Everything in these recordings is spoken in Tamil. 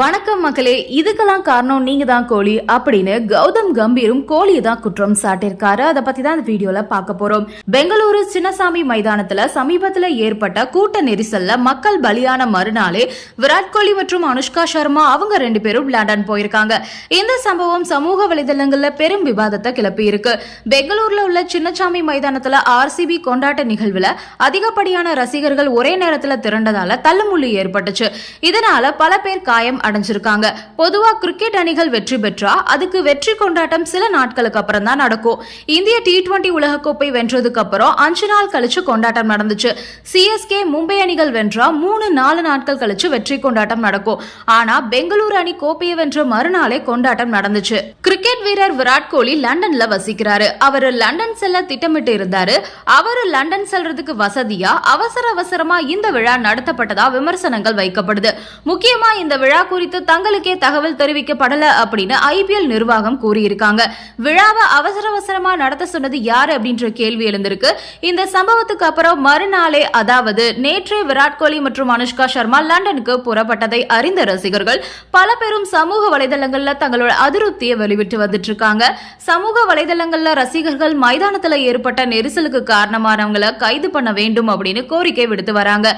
வணக்கம் மக்களே இதுக்கெல்லாம் காரணம் நீங்க தான் கோழி அப்படின்னு கௌதம் கம்பீரும் கோழியை தான் குற்றம் சாட்டியிருக்காரு. அதை பத்தி தான் இந்த வீடியோல பார்க்க போறோம். பெங்களூரு சின்னசாமி மைதானத்துல சமீபத்துல ஏற்பட்ட கூட்ட நெரிசல்ல மக்கள் பலியான மறுநாளே விராட் கோலி மற்றும் அனுஷ்கா சர்மா அவங்க ரெண்டு பேரும் லண்டன் போயிருக்காங்க. இந்த சம்பவம் சமூக வலைதளங்கள்ல பெரும் விவாதத்தை கிளப்பி இருக்கு. பெங்களூர்ல உள்ள சின்னசாமி மைதானத்துல ஆர்சிபி கொண்டாட்ட நிகழ்வுல அதிகப்படியான ரசிகர்கள் ஒரே நேரத்துல திரண்டதால தள்ளுமுள்ளு ஏற்பட்டுச்சு. இதனால பல பேர் காயம் அடைஞ்சிருக்காங்க. பொதுவா கிரிக்கெட் அணிகள் வெற்றி பெற்றா அதுக்கு வெற்றி கொண்டாட்டம் சில நாட்களுக்கு அப்புறம் தான் நடக்கும். இந்திய டி டுவெண்டி உலகக்கோப்பை வென்றதுக்கு அப்புறம் அஞ்சு நாள் கழிச்சு கொண்டாட்டம் நடந்துச்சு. சிஎஸ்கே மும்பை அணிகள் வென்றா மூணு நாலு நாட்கள் கழிச்சு வெற்றி கொண்டாட்டம் நடக்கும். ஆனா பெங்களூரு அணி கோப்பையை வென்ற மறுநாளே கொண்டாட்டம் நடந்துச்சு. கிரிக்கெட் வீரர் விராட் கோலி லண்டன்ல வசிக்கிறாரு. அவர் லண்டன் செல்ல திட்டமிட்டு இருந்தாரு. அவரு லண்டன் செல்றதுக்கு வசதியா அவசர அவசரமா இந்த விழா நடத்தப்பட்டதா விமர்சனங்கள் வைக்கப்படுது. முக்கியமா இந்த விழா குறித்து தங்களுக்கே தகவல் தெரிவிக்கப்படல அப்படின்னு ஐபிஎல் நிர்வாகம் கூறியிருக்காங்க. விழாவை அவசர அவசரமா நடத்த சொன்னது யாரு அப்படின்ற கேள்வி எழுந்திருக்கு. இந்த சம்பவத்துக்கு அப்புறம் மறுநாளே அதாவது நேற்றே விராட் கோலி மற்றும் அனுஷ்கா சர்மா லண்டனுக்கு புறப்பட்டதை அறிந்த ரசிகர்கள் பல பேரும் சமூக வலைதளங்கள்ல தங்களோட அதிருப்தியை வெளிவிட்டு வந்துட்டு இருக்காங்க சமூக வலைதளங்கள்ல ரசிகர்கள் மைதானத்துல ஏற்பட்ட நெரிசலுக்கு காரணமானவங்களை கைது பண்ண வேண்டும் அப்படின்னு கோரிக்கை விடுத்து வராங்க.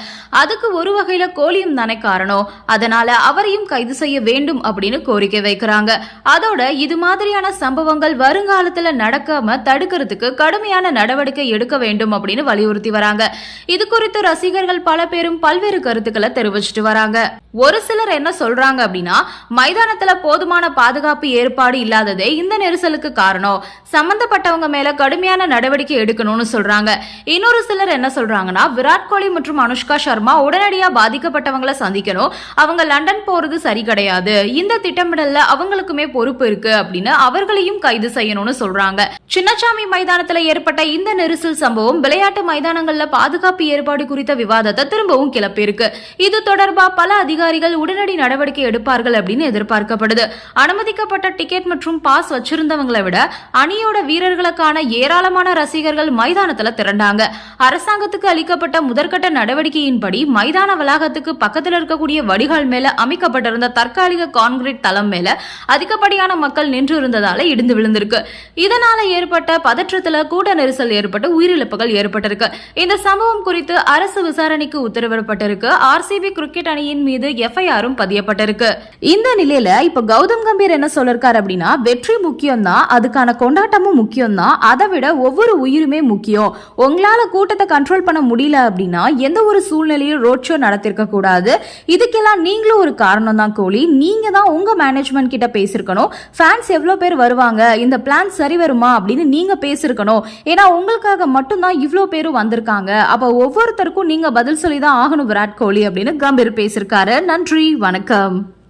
அதுக்கு ஒரு வகையில கோலியும் தானே காரணம். அதனால அவரையும் கைது செய்ய வேண்டும் அப்படின்னு கோரிக்கை வைக்கிறாங்க. அதோட இது மாதிரியான சம்பவங்கள் வருங்காலத்துல நடக்காம தடுக்கிறதுக்கு கடுமையான நடவடிக்கை எடுக்க வேண்டும் அப்படின்னு வலியுறுத்தி வராங்க. இது குறித்து ரசிகர்கள் பல பேரும் பல்வேறு கருத்துக்களை தெரிவிச்சிட்டு வராங்க. ஒரு சிலர் என்ன சொல்றாங்க அப்படின்னா மைதானத்துல போதுமான பாதுகாப்பு ஏற்பாடு இல்லாததே இந்த நெரிசலுக்கு காரணம். சம்பந்தப்பட்டவங்க மேல கடுமையான நடவடிக்கை எடுக்கணும்னு சொல்றாங்க. இன்னொரு சிலர் என்ன சொல்றாங்கன்னா விராட் கோலி மற்றும் அனுஷ்கா சர்மா உடனடியா பாதிக்கப்பட்டவங்களை சந்திக்கணும். அவங்க லண்டன் போறது சரி கிடையாது. இந்த திட்டமிடல்ல அவங்களுக்குமே பொறுப்பு இருக்கு அப்படின்னு அவர்களையும் கைது செய்யணும்னு சொல்றாங்க. சின்னசாமி மைதானத்துல ஏற்பட்ட இந்த நெரிசல் சம்பவம் விளையாட்டு மைதானங்கள்ல பாதுகாப்பு ஏற்பாடு குறித்த விவாதத்தை திரும்பவும் கிளப்பியிருக்கு இது தொடர்பா பல அதிகாரிகள் உடனடி நடவடிக்கை எடுப்பார்கள் அப்படின்னு எதிர்பார்க்கப்படுது. அனுமதிக்கப்பட்ட டிக்கெட் மற்றும் பாஸ் வச்சிருந்தவங்களை விட அணியோட வீரர்களுக்கான ஏராளமான ரசிகர்கள் மைதானத்துல திரண்டாங்க. அரசாங்கத்துக்கு அளிக்கப்பட்ட முதற்கட்ட நடவடிக்கையின்படி மைதான வளாகத்துக்கு பக்கத்தில் இருக்கக்கூடிய வடிகால் மேல அமைக்கப்பட்ட கட்டப்பட்டிருந்த தற்காலிக கான்கிரீட் தளம் மேல அதிகப்படியான மக்கள் நின்று இருந்ததால இடிந்து விழுந்திருக்கு. இதனால ஏற்பட்ட பதற்றத்துல கூட்ட நெரிசல் ஏற்பட்டு உயிரிழப்புகள் ஏற்பட்டிருக்கு. இந்த சம்பவம் குறித்து அரசு விசாரணைக்கு உத்தரவிடப்பட்டிருக்கு. ஆர்சிபி கிரிக்கெட் அணியின் மீது எஃப்ஐஆரும் பதியப்பட்டிருக்கு. இந்த நிலையில இப்ப கௌதம் கம்பீர் என்ன சொல்லிருக்காரு அப்படின்னா வெற்றி முக்கியம் தான் அதுக்கான கொண்டாட்டமும் முக்கியம் தான் அதை விட ஒவ்வொரு உயிருமே முக்கியம். உங்களால கூட்டத்தை கண்ட்ரோல் பண்ண முடியல அப்படின்னா எந்த ஒரு சூழ்நிலையும் ரோட் ஷோ நடத்திருக்க கூடாது. இதுக்கெல்லாம் நீங்களும் ஒரு காரணம் தான் கோலி. நீங்க தான் உங்க மேனேஜ்மெண்ட் கிட்ட பேசிருக்கணும். ஃபேன்ஸ் எவ்வளோ பேர் வருவாங்க? இந்த பிளான் சரி வருமா? அப்படின்னு நீங்க பேசிருக்கணும். ஏன்னா உங்களுக்காக மட்டும்தான் இவ்வளோ பேரும் வந்திருக்காங்க. அப்போ ஒவ்வொருத்தருக்கும் நீங்க பதில் சொல்லி தான் ஆகணும் விராட் கோலி அப்படின்னு கம்பீர் பேசியிருக்காரு நன்றி வணக்கம்.